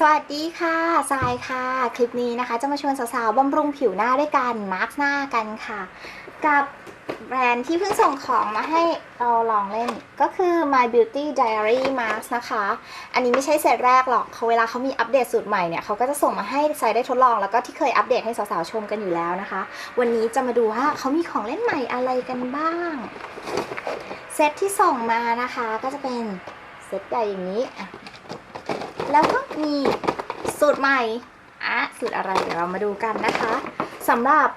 สวัสดีค่ะทรายค่ะ คลิปนี้นะคะ จะมาชวนสาวๆบำรุงผิวหน้าด้วยกันมาร์กหน้ากันค่ะ กับแบรนด์ที่เพิ่งส่งของมาให้เราลองเล่นก็คือ My Beauty Diary Mask นะคะ อันนี้ไม่ใช่เซตแรกหรอกเขาเวลาเขามีอัปเดตสูตรใหม่เนี่ยเขาก็จะส่งมาให้ทรายได้ทดลองแล้วก็ที่เคยอัปเดตให้สาวๆชมกันอยู่แล้วนะคะ วันนี้จะมาดูว่าเขามีของเล่นใหม่อะไรกันบ้าง เซตที่ส่งมานะคะก็จะเป็นเซตใหญ่อย่างนี้อะ แล้วก็มีสูตรใหม่อะสูตรอะไรเดี๋ยวเรามาดูกันนะคะสำหรับ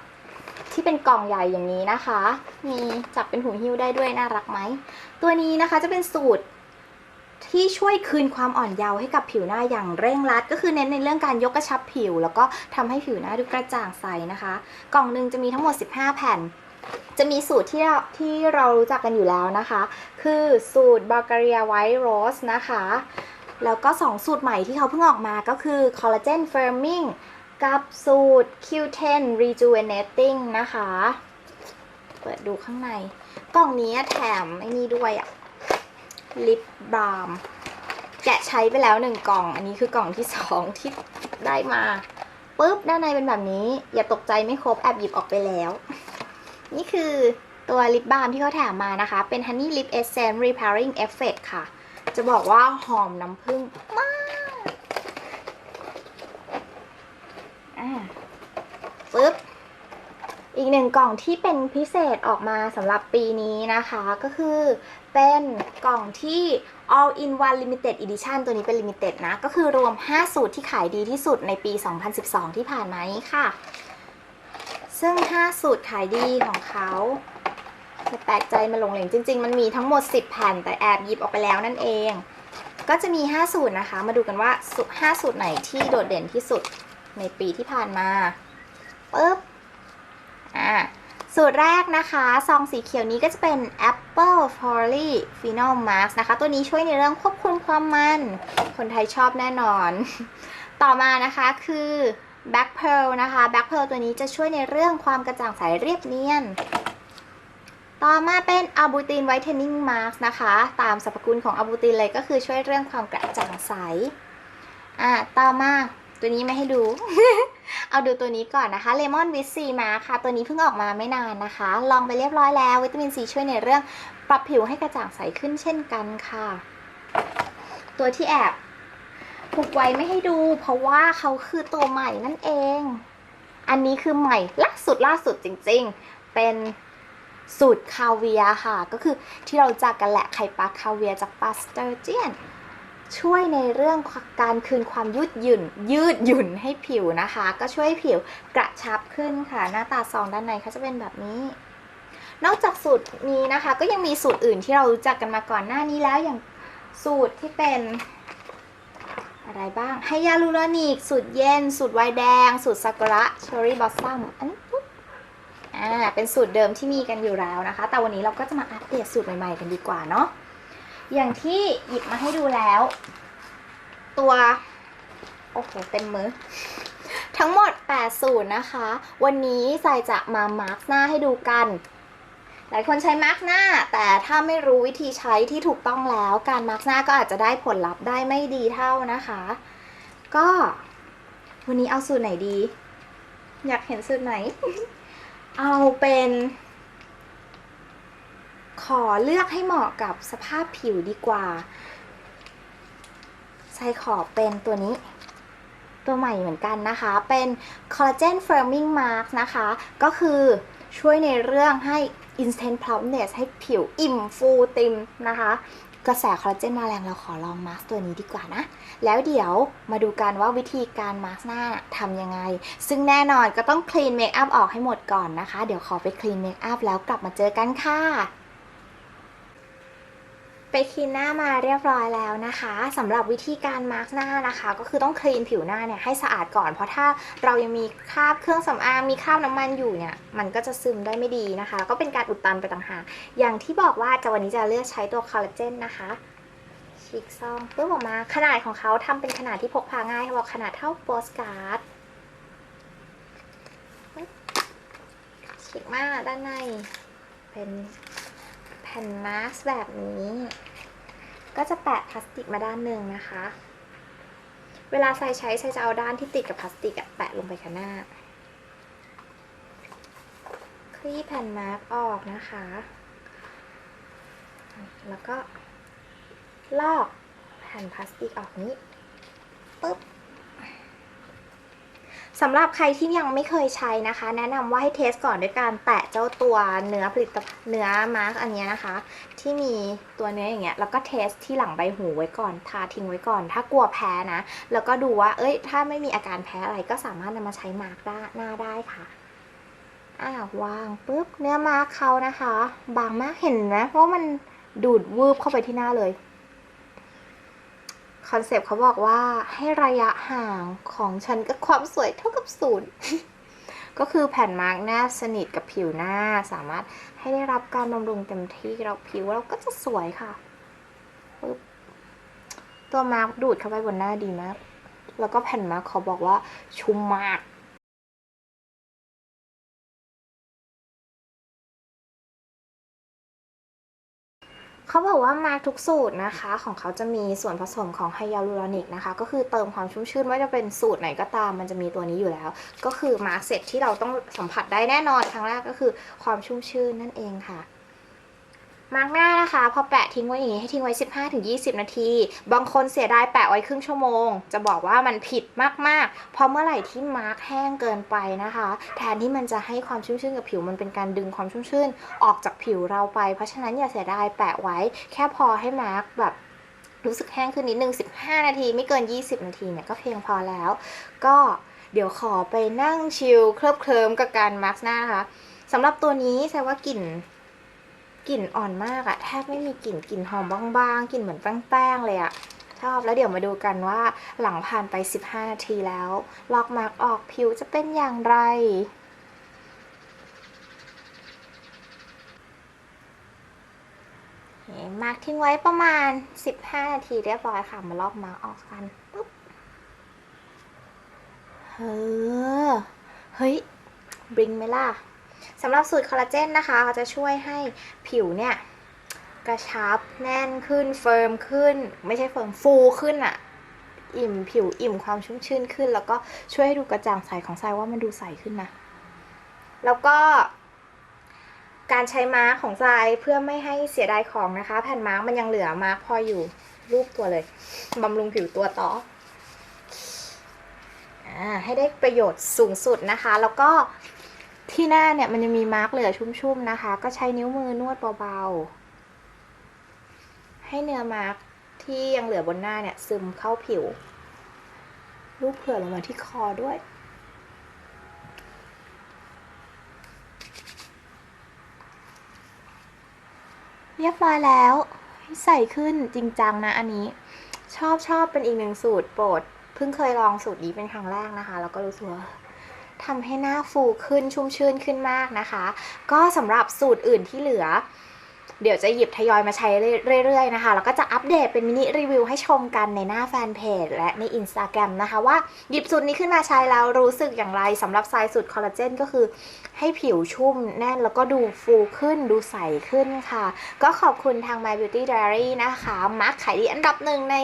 ที่เป็นกล่องใหญ่อย่างนี้นะคะ มีจับเป็นหูหิ้วได้ด้วยน่ารักไหม ตัวนี้นะคะจะเป็นสูตรที่ช่วยคืนความอ่อนเยาว์ให้กับผิวหน้าอย่างเร่งรัด ก็คือเน้นในเรื่องการยกกระชับผิว แล้วก็ทำให้ผิวหน้าดูกระจ่างใสนะคะ กล่องหนึ่งจะมีทั้งหมด 15 แผ่น จะมีสูตรที่เราที่เรารู้จักกันอยู่แล้วนะคะ คือสูตร Bulgaria White Rose นะคะ แล้วก็ 2 สูตรใหม่ที่เขาเพิ่งออกมาก็คือ Collagen Firming กับสูตร Q10 Rejuvenating นะคะ เปิดดูข้างใน กล่องนี้แถมไอ้นี่ด้วยอะลิปบาล์มแกะใช้ไปแล้วหนึ่งกล่อง อันนี้คือกล่องที่2ที่ได้มาปุ๊บด้านในเป็นแบบนี้ อย่าตกใจไม่ครบแอบหยิบออกไปแล้ว นี่คือตัวลิปบาล์มที่เขาแถมมานะคะ เป็น Honey Lip Essence Repairing Effect ค่ะ จะบอกว่าหอมน้ำผึ้งมากอ่าปึ๊บอีกหนึ่งกล่องที่เป็นพิเศษออกมาสำหรับปีนี้นะคะ ก็คือเป็นกล่องที่ all in one limited edition ตัวนี้เป็น limited นะ ก็คือรวม 5 สูตรที่ขายดีที่สุดในปี 2012 ที่ผ่านมานี้ค่ะ ซึ่ง 5 สูตรขายดีของเขา แปลกใจมาหลงเหลงจริง ๆ มันมีทั้งหมด 10 แผ่นแต่แอบหยิบออกไปแล้วนั่นเอง ก็จะมี 5 สูตรนะคะ มาดูกันว่า5สูตรไหนที่โดดเด่นที่สุดในปีที่ผ่านมาปึ๊บอ่าสูตรแรกนะคะ ซองสีเขียวนี้ก็จะเป็น Apple f o l y Phenol Mask นะคะ ตัวนี้ช่วยในเรื่องควบคุมความมัน คนไทยชอบแน่นอน ต่อมานะคะคือ Black Pearl นะคะ Black Pearl ตัวนี้จะช่วยในเรื่องความกระจ่างใสเรียบเนียน ต่อมาเป็นอะบูตินไวท์เทนนิ่งมาร์กนะคะ ตามสรรพคุณของอะบูตินเลยก็คือช่วยเรื่องความกระจ่างใส อะ ต่อมาตัวนี้ไม่ให้ดู เอาดูตัวนี้ก่อนนะคะเลมอนวิตซีมาค่ะ ตัวนี้เพิ่งออกมาไม่นานนะคะ ลองไปเรียบร้อยแล้ว วิตามินซีช่วยในเรื่องปรับผิวให้กระจ่างใสขึ้นเช่นกันค่ะ ตัวที่แอบผูกไว้ไม่ให้ดู เพราะว่าเขาคือตัวใหม่นั่นเอง อันนี้คือใหม่ล่าสุดล่าสุดจริง ๆ เป็น สูตรคาเวียค่ะ ก็คือที่เราจักกันแหละไข่ปลาคาเวียจากปลาสเตอร์เจียน ช่วยในเรื่องการคืนความยืดหยุ่น ยืดหยุ่นให้ผิวนะคะ ก็ช่วยผิวกระชับขึ้นค่ะ หน้าตาซองด้านในเขาจะเป็นแบบนี้ นอกจากสูตรนี้นะคะ ก็ยังมีสูตรอื่นที่เรารู้จักกันมาก่อนหน้านี้แล้วอย่างสูตรที่เป็นอะไรบ้างไฮยาลูรอนิก สูตรเย็น สูตรไวน์แดง สูตรซากุระเชอร์รี่บอสซัมอันนี้ เป็นสูตรเดิมที่มีกันอยู่แล้วนะคะ แต่วันนี้เราก็จะมาอัปเดตสูตรใหม่ๆกันดีกว่าเนาะอย่างที่หยิบมาให้ดูแล้ว ตัวโอ้โหเต็มมือ ทั้งหมด 8 สูตรนะคะ วันนี้ใส่จะมามาร์กหน้าให้ดูกันหลายคนใช้มาร์กหน้า แต่ถ้าไม่รู้วิธีใช้ที่ถูกต้องแล้ว การมาร์กหน้าก็อาจจะได้ผลลัพธ์ได้ไม่ดีเท่านะคะ ก็ วันนี้เอาสูตรไหนดี อยากเห็นสูตรไหน เอาเป็น ขอเลือกให้เหมาะกับสภาพผิวดีกว่าใส่ขอเป็นตัวนี้ ตัวใหม่เหมือนกันนะคะ เป็น collagen firming mask นะคะ ก็คือช่วยในเรื่องให้ instant plumpness ให้ผิวอิ่มฟูติมนะคะ กระแสคอลลาเจนมาแรงเราขอลองมาสก์ตัวนี้ดีกว่านะ แล้วเดี๋ยวมาดูกันว่าวิธีการมาสก์หน้าทำยังไง ซึ่งแน่นอนก็ต้องคลีนเมคอัพออกให้หมดก่อนนะคะ เดี๋ยวขอไปคลีนเมคอัพแล้วกลับมาเจอกันค่ะ ไปคลีนหน้ามาเรียบร้อยแล้วนะคะสำหรับวิธีการมาร์กหน้านะคะ ก็คือต้องคลีนผิวหน้าเนี่ยให้สะอาดก่อน เพราะถ้าเรายังมีคราบเครื่องสำอางมีคราบน้ำมันอยู่เนี่ยมันก็จะซึมได้ไม่ดีนะคะ ก็เป็นการอุดตันไปต่างหากอย่างที่บอกว่าจะวันนี้จะเลือกใช้ตัวคอลลาเจนนะคะฉีกซองปึ๊บออกมาขนาดของเขาทำเป็นขนาดที่พกพาง่ายเขาบอกขนาดเท่าโปสการ์ดฉีกมาด้านในเป็น แผ่นมาสก์แบบนี้ ก็จะแปะพลาสติกมาด้านหนึ่งนะคะ เวลาใส่ใช้ใช้จะเอาด้านที่ติดกับพลาสติกอะแปะลงไปข้างหน้า คลี่แผ่นมาร์กออกนะคะ แล้วก็ลอกแผ่นพลาสติกออกนี้ปึ๊บ สำหรับใครที่ยังไม่เคยใช้นะคะ แนะนำว่าให้เทสก่อนด้วยการแตะเจ้าตัวเนื้อผลิตเนื้อมาร์กอันนี้นะคะ ที่มีตัวเนื้ออย่างเงี้ยแล้วก็เทสที่หลังใบหูไว้ก่อนทาทิ้งไว้ก่อน ถ้ากลัวแพ้นะ แล้วก็ดูว่าเอ้ย ถ้าไม่มีอาการแพ้อะไรก็สามารถนำมาใช้มาร์กหน้าได้ค่ะอ่าวางปุ๊บเนื้อมาร์กเขานะคะ บางมากเห็นนะเพราะมันดูดวืบเข้าไปที่หน้าเลย คอนเซปต์เขาบอกว่าให้ระยะห่างของฉันกับความสวยเท่ากับศูนย์ก็คือแผ่นมาร์กหน้าสนิทกับผิวหน้าสามารถให้ได้รับการบำรุงเต็มที่เราผิวเราก็จะสวยค่ะ ตัวมาร์กดูดเข้าไปบนหน้าดีมาก แล้วก็แผ่นมาร์กเขาบอกว่าชุ่มมาก เขาบอกว่ามาทุกสูตรนะคะ ของเขาจะมีส่วนผสมของไฮยาลูรอนิกนะคะ ก็คือเติมความชุ่มชื่นไม่ว่าจะเป็นสูตรไหนก็ตาม มันจะมีตัวนี้อยู่แล้ว ก็คือมาเสร็จที่เราต้องสัมผัสได้แน่นอนครั้งแรกก็คือความชุ่มชื่นนั่นเองค่ะ มาร์กหน้านะคะ พอแปะทิ้งไว้อย่างนี้ให้ทิ้งไว้ 15-20 นาที บางคนเสียดายแปะไว้ครึ่งชั่วโมง จะบอกว่ามันผิดมากๆ เพราะเมื่อไหร่ที่มาร์กแห้งเกินไปนะคะ แทนที่มันจะให้ความชุ่มชื่นกับผิวมันเป็นการดึงความชุ่มชื่นออกจากผิวเราไป เพราะฉะนั้นอย่าเสียดายแปะไว้ แค่พอให้มาร์กแบบรู้สึกแห้งขึ้นนิดนึง 15 นาที ไม่เกิน 20 นาทีเนี่ยก็เพียงพอแล้ว ก็เดี๋ยวขอไปนั่งชิลเคลิบเคลิมกับการมาร์กหน้านะคะสำหรับตัวนี้แสดงว่า กลิ่น กลิ่นอ่อนมากอะแทบไม่มีกลิ่นกลิ่นหอมบางๆกลิ่นเหมือนแป้งๆเลยอะชอบแล้วเดี๋ยวมาดูกันว่าหลังผ่านไป 15 นาทีแล้ว ลอกมาร์กออกผิวจะเป็นอย่างไร มาร์กทิ้งไว้ประมาณ 15 นาทีเรียบร้อยค่ะ มาลอกมาร์กออกกันปุ๊บเฮ้อเฮ้ยบริงไหมล่ะ สำหรับสูตรคอลลาเจนนะคะเขาจะช่วยให้ผิวเนี่ยกระชับแน่นขึ้นเฟิร์มขึ้น ไม่ใช่เฟิร์มฟูขึ้นอะอิ่มผิวอิ่มความชุ่มชื่นขึ้น แล้วก็ช่วยให้ดูกระจ่างใสของทรายว่ามันดูใสขึ้นนะ แล้วก็ การใช้มาร์กของทรายเพื่อไม่ให้เสียดายของนะคะ แผ่นมาร์กมันยังเหลือมาร์กพออยู่รูปตัวเลยบำรุงผิวตัวต่ออ่าให้ได้ประโยชน์สูงสุดนะคะ แล้วก็ ที่หน้าเนี่ยมันยังมีมาร์กเหลือชุ่มๆนะคะ ก็ใช้นิ้วมือนวดเบาๆ ให้เนื้อมาร์กที่ยังเหลือบนหน้าเนี่ยซึมเข้าผิว รูปเผื่อลงมาที่คอด้วย เรียบร้อยแล้วใส่ขึ้นจริงจังนะอันนี้ ชอบชอบเป็นอีกหนึ่งสูตรโปรด เพิ่งเคยลองสูตรนี้เป็นครั้งแรกนะคะ แล้วก็รู้สึกว่า ทำให้หน้าฟูขึ้นชุ่มชื่นขึ้นมากนะคะ ก็สำหรับสูตรอื่นที่เหลือ เดี๋ยวจะหยิบทยอยมาใช้เรื่อยๆนะคะแล้วก็จะอัปเดตเป็นมินิรีวิวให้ชมกันในหน้าแฟนเพจและใน Instagram นะคะ ว่าหยิบสูตรนี้ขึ้นมาใช้แล้วรู้สึกอย่างไรสำหรับทรายสูตรคอลลาเจนก็คือ ให้ผิวชุ่มแน่นแล้วก็ดูฟูขึ้นดูใสขึ้นค่ะ ก็ขอบคุณทาง My Beauty Diary นะคะมาร์คขายดีอันดับหนึ่งใน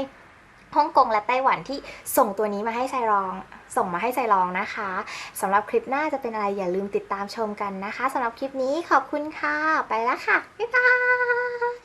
ฮ่องกงและไต้หวันที่ส่งตัวนี้มาให้ไซรอง ส่งมาให้ไซรองนะคะสำหรับคลิปหน้าจะเป็นอะไรอย่าลืมติดตามชมกันนะคะสำหรับคลิปนี้ขอบคุณค่ะ ไปแล้วค่ะ บ๊ายบาย